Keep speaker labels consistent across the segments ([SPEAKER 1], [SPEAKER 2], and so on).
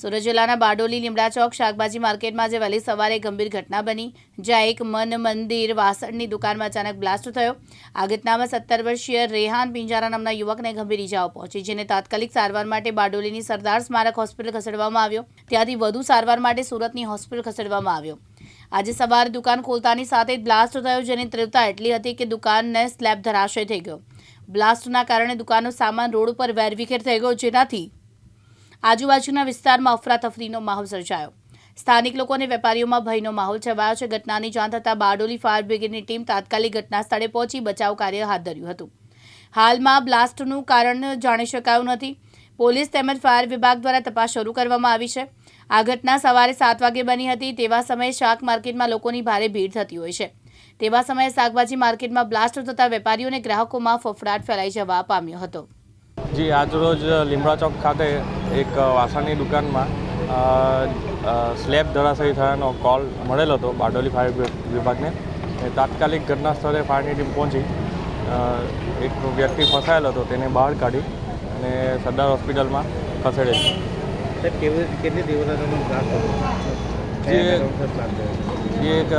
[SPEAKER 1] સુરત જિલ્લાના બારડોલી લીમડા ચોક શાકભાજી માર્કેટમાં આજે વહેલી સવારે ગંભીર ઘટના બની, જ્યાં એક મન મંદિર વાસણની દુકાનમાં અચાનક બ્લાસ્ટ થયો. આ ઘટનામાં સત્તર વર્ષીય રેહાન પિંજારા નામના યુવકને ગંભીર ઇજાઓ પહોંચી, જેને તાત્કાલિક સારવાર માટે બારડોલીની સરદાર સ્મારક હોસ્પિટલ ખસેડવામાં આવ્યો. ત્યાંથી વધુ સારવાર માટે સુરતની હોસ્પિટલ ખસેડવામાં આવ્યો. આજે સવારે દુકાન ખોલતાની સાથે બ્લાસ્ટ થયો, જેની તીવ્રતા એટલી હતી કે દુકાનને સ્લેબ ધરાશય થઈ ગયો. બ્લાસ્ટના કારણે દુકાનનો સામાન રોડ ઉપર વેરવિખેર થઈ ગયો, જેનાથી આજુબાજુના વિસ્તારમાં અફરાતફરીનો માહોલ સર્જાયો. સ્થાનિક લોકો અને વેપારીઓમાં ભયનો માહોલ છવાયો છે. ઘટનાની જાણ થતાં બારડોલી ફાયર બ્રિગેડની ટીમ તાત્કાલિક ઘટના સ્થળે પહોંચી બચાવ કાર્ય હાથ ધર્યું હતું. હાલમાં બ્લાસ્ટનું કારણ જાણી શકાયું નથી. પોલીસ તેમજ ફાયર વિભાગ દ્વારા તપાસ શરૂ કરવામાં આવી છે. આ ઘટના સવારે સાત વાગે બની હતી. તેવા સમયે શાક માર્કેટમાં લોકોની ભારે ભીડ થતી હોય છે. તેવા સમયે શાકભાજી માર્કેટમાં બ્લાસ્ટ થતાં વેપારીઓ અને ગ્રાહકોમાં ફફડાટ ફેલાઈ જવા પામ્યો હતો.
[SPEAKER 2] જી આજરોજ લીમડા ચોક ખાતે એક વાસણની દુકાનમાં સ્લેબ ધરાશયી થયાનો કોલ મળેલો હતો બારડોલી ફાયર વિભાગને. એ તાત્કાલિક ઘટના સ્થળે ફાયરની ટીમ પહોંચી. એક વ્યક્તિ ફસાયેલો હતો તેને બહાર કાઢી અને સરદાર હોસ્પિટલમાં
[SPEAKER 3] સાહેબ કેવી કેટલી તીવ્રતાનો
[SPEAKER 2] જે
[SPEAKER 3] કયા કારણોસર બ્લાસ્ટ થયો?
[SPEAKER 2] જે એક,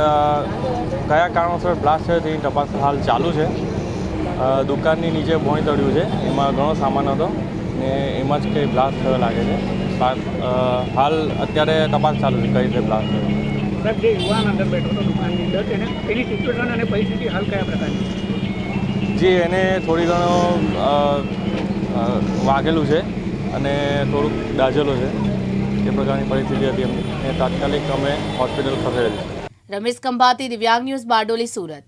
[SPEAKER 2] કયા કારણોસર બ્લાસ્ટ થયો તેની તપાસ હાલ ચાલુ છે. દુકાનની નીચે ભોંય તળ્યું છે. એમાં ઘણો સામાન હતો ને એમાં જ કંઈ બ્લાસ્ટ થયો લાગે છે. હાલ અત્યારે તપાસ ચાલુ છે કઈ રીતે બ્લાસ્ટ થયો.
[SPEAKER 4] સાહેબ જે યુવાન અંદર બેઠો હતો દુકાનની અંદર તેને તેની સિચ્યુએશન અને પરિસ્થિતિ હાલ કયા પ્રકારની
[SPEAKER 2] જે એને થોડી ઘણો વાગેલું છે અને થોડુંક દાઝેલું છે. એ પ્રકારની પરિસ્થિતિ હતી એમની. એ તાત્કાલિક અમે હોસ્પિટલ ખસેડેલી છે.
[SPEAKER 1] રમેશ કંભાતી દિવ્યાંગ ન્યૂઝ બારડોલી સુરત.